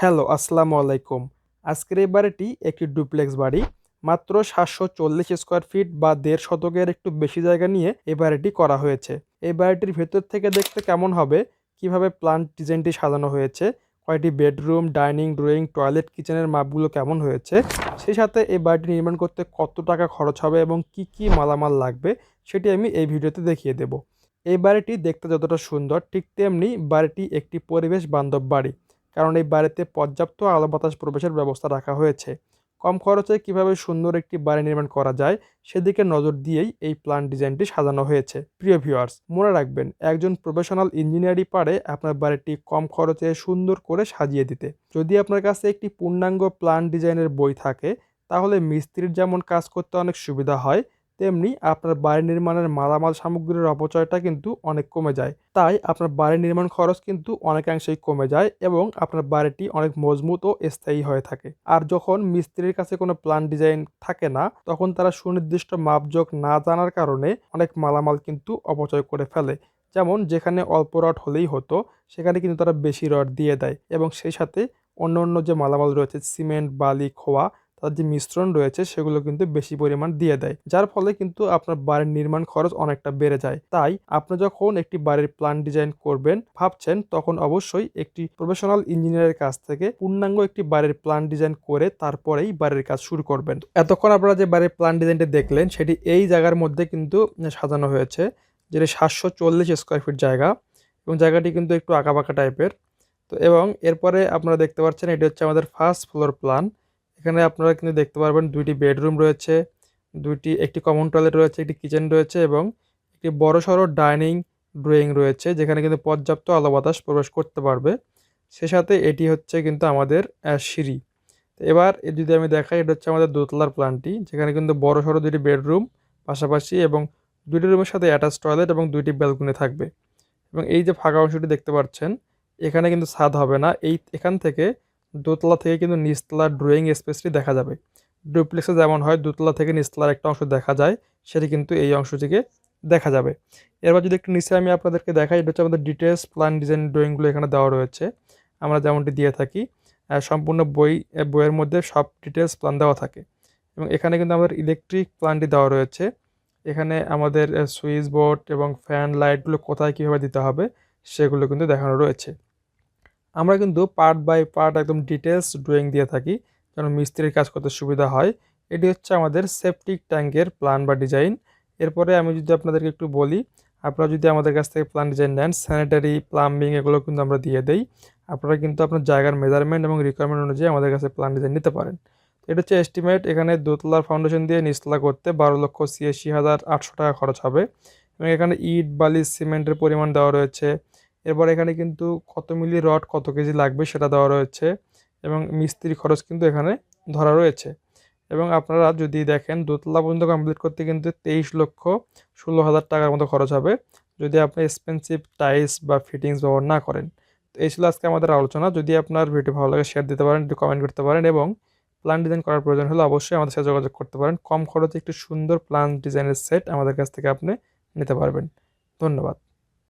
Hello, আসসালামু আলাইকুম। আজকের এই বাড়িটি একটি ডুপ্লেক্স বাড়ি। মাত্র সাতশো চল্লিশ স্কোয়ার ফিট বা দেড় শতকের একটু বেশি জায়গা নিয়ে এই বাড়িটি করা হয়েছে। এই বাড়িটির ভেতর থেকে দেখতে কেমন হবে? কীভাবে প্লান্ট ডিজাইনটি সাজানো হয়েছে? কয়টি বেডরুম, ডাইনিং, ড্রয়িং, টয়লেট, কিচেনের মাপগুলো কেমন হয়েছে? সেই সাথে এই বাড়িটি নির্মাণ করতে কত টাকা খরচ হবে এবং কি কি মালামাল লাগবে, সেটি আমি এই ভিডিওতে দেখিয়ে দেব। এই বাড়িটি দেখতে যতটা সুন্দর, ঠিক তেমনি বাড়িটি একটি পরিবেশ বান্ধব বাড়ি। কারণ এই বাড়িতে পর্যাপ্ত আলো বাতাস প্রবেশের ব্যবস্থা রাখা হয়েছে। কম খরচে কীভাবে সুন্দর একটি বাড়ি নির্মাণ করা যায়, সেদিকে নজর দিয়েই এই প্ল্যান ডিজাইনটি সাজানো হয়েছে। প্রিয় ভিউয়ার্স, মনে রাখবেন, একজন প্রফেশনাল ইঞ্জিনিয়ারই পারে আপনার বাড়িটি কম খরচে সুন্দর করে সাজিয়ে দিতে। যদি আপনার কাছে একটি পূর্ণাঙ্গ প্ল্যান ডিজাইনের বই থাকে, তাহলে মিস্ত্রির যেমন কাজ করতে অনেক সুবিধা হয় তেমনি আপনার বাড়ি নির্মাণের মালামাল সামগ্রীর অপচয়টা কিন্তু অনেক কমে যায়। তাই আপনার বাড়ি নির্মাণ খরচ কিন্তু অনেকাংশেই কমে যায় এবং আপনার বাড়িটি অনেক মজবুত ও স্থায়ী হয়ে থাকে। আর যখন মিস্ত্রির কাছে কোনো প্ল্যান ডিজাইন থাকে না, তখন তারা সুনির্দিষ্ট মাপজোক না জানার কারণে অনেক মালামাল কিন্তু অপচয় করে ফেলে। যেমন যেখানে অল্প রড হলেই হতো, সেখানে কিন্তু তারা বেশি রড দিয়ে দেয় এবং সেই সাথে অন্য অন্য যে মালামাল রয়েছে, সিমেন্ট, বালি, খোয়া তার যে মিশ্রণ রয়েছে সেগুলো কিন্তু বেশি পরিমাণ দিয়ে দেয়, যার ফলে কিন্তু আপনার বাড়ির নির্মাণ খরচ অনেকটা বেড়ে যায়। তাই আপনি যখন একটি বাড়ির প্ল্যান ডিজাইন করবেন, ভাবছেন তখন অবশ্যই একটি প্রফেশনাল ইঞ্জিনিয়ারের কাছ থেকে পূর্ণাঙ্গ একটি বাড়ির প্ল্যান ডিজাইন করে তারপরেই বাড়ির কাজ শুরু করবেন। এতক্ষণ আপনারা যে বাড়ির প্ল্যান ডিজাইনটি দেখলেন, সেটি এই জায়গার মধ্যে কিন্তু সাজানো হয়েছে, যেটি সাতশো চল্লিশ স্কোয়ার ফিট জায়গা এবং জায়গাটি কিন্তু একটু আঁকাবাঁকা টাইপের তো এবং এরপরে আপনারা দেখতে পাচ্ছেন এটি হচ্ছে আমাদের ফার্স্ট ফ্লোর প্ল্যান এখানে আপনারা কিন্তু দেখতে পারবেন দুইটি বেডরুম রয়েছে, দুইটি, একটি কমন টয়লেট রয়েছে, একটি কিচেন রয়েছে এবং একটি বড় সড়ো ডাইনিং ড্রয়িং রয়েছে যেখানে কিন্তু পর্যাপ্ত আলো বাতাস প্রবেশ করতে পারবে। সে সাথে এটি হচ্ছে কিন্তু আমাদের সিঁড়ি। এবার যদি আমি দেখাই, এটা হচ্ছে আমাদের দোতলার প্ল্যানটি যেখানে কিন্তু বড় সড়ো দুটি বেডরুম পাশাপাশি এবং দুটি রুমের সাথে অ্যাটাচ টয়লেট এবং দুইটি ব্যালকনি থাকবে। এবং এই যে ফাঁকা অংশটি দেখতে পাচ্ছেন, এখানে কিন্তু ছাদ হবে না। এই, এখান থেকে দোতলা থেকে কিন্তু নিচতলার ড্রয়িং স্পেসটি দেখা যাবে। ডুপ্লেক্সে যেমন হয়, দোতলা থেকে নিচতলার একটা অংশ দেখা যায়, সেটি কিন্তু এই অংশটিকে দেখা যাবে। এরপর যদি একটু নিচে আমি আপনাদেরকে দেখাই, এটা হচ্ছে আমাদের ডিটেলস প্ল্যান ডিজাইন ড্রয়িংগুলো এখানে দেওয়া রয়েছে। আমরা যেমনটি দিয়ে থাকি সম্পূর্ণ বই বইয়ের মধ্যে সব ডিটেলস প্ল্যান দেওয়া থাকে। এবং এখানে কিন্তু আমাদের ইলেকট্রিক প্ল্যানটি দেওয়া রয়েছে। এখানে আমাদের সুইচ বোর্ড এবং ফ্যান লাইটগুলো কোথায় কীভাবে দিতে হবে, সেগুলো কিন্তু দেখানো রয়েছে। আমরা কিন্তু পার্ট বাই পার্ট একদম ডিটেলস ড্রয়িং দিয়ে থাকি, যেন মিস্ত্রির কাজ করতে সুবিধা হয়। এটি হচ্ছে আমাদের সেপটিক ট্যাঙ্কের প্ল্যান বা ডিজাইন এরপরে আমি যদি আপনাদেরকে একটু বলি, আপনারা যদি আমাদের কাছ থেকে প্ল্যান ডিজাইন নেন স্যানিটারি প্লাম্বিং এগুলো কিন্তু আমরা দিয়ে দেই। আপনারা কিন্তু আপনার জায়গার মেজারমেন্ট এবং রিকোয়ারমেন্ট অনুযায়ী আমাদের কাছে প্ল্যান ডিজাইন নিতে পারেন। এটা হচ্ছে এস্টিমেট এখানে দোতলার ফাউন্ডেশন দিয়ে নিচতলা করতে বারো লক্ষ ছিয়াশি হাজার আটশো টাকা খরচ হবে। এবং এখানে ইট, বালি, সিমেন্টের পরিমাণ দেওয়া রয়েছে। এরপর এখানে কিন্তু কত মিলি রড কত কেজি লাগবে সেটা দেওয়া রয়েছে এবং মিস্ত্রি খরচ কিন্তু এখানে ধরা রয়েছে। এবং আপনারা যদি দেখেন, দোতলা পর্যন্ত কমপ্লিট করতে কিন্তু তেইশ লক্ষ ষোলো হাজার টাকার মতো খরচ হবে যদি আপনি এক্সপেন্সিভ টাইলস বা ফিটিংস ব্যবহার না করেন। তো এই ছিল আজকে আমাদের আলোচনা। যদি আপনার ভিডিও ভালো লাগে শেয়ার দিতে পারেন, একটু কমেন্ট করতে পারেন এবং প্ল্যান ডিজাইন করার প্রয়োজন হলে অবশ্যই আমাদের সাথে যোগাযোগ করতে পারেন। কম খরচে একটি সুন্দর প্ল্যান ডিজাইনের সেট আমাদের কাছ থেকে আপনি নিতে পারবেন। ধন্যবাদ।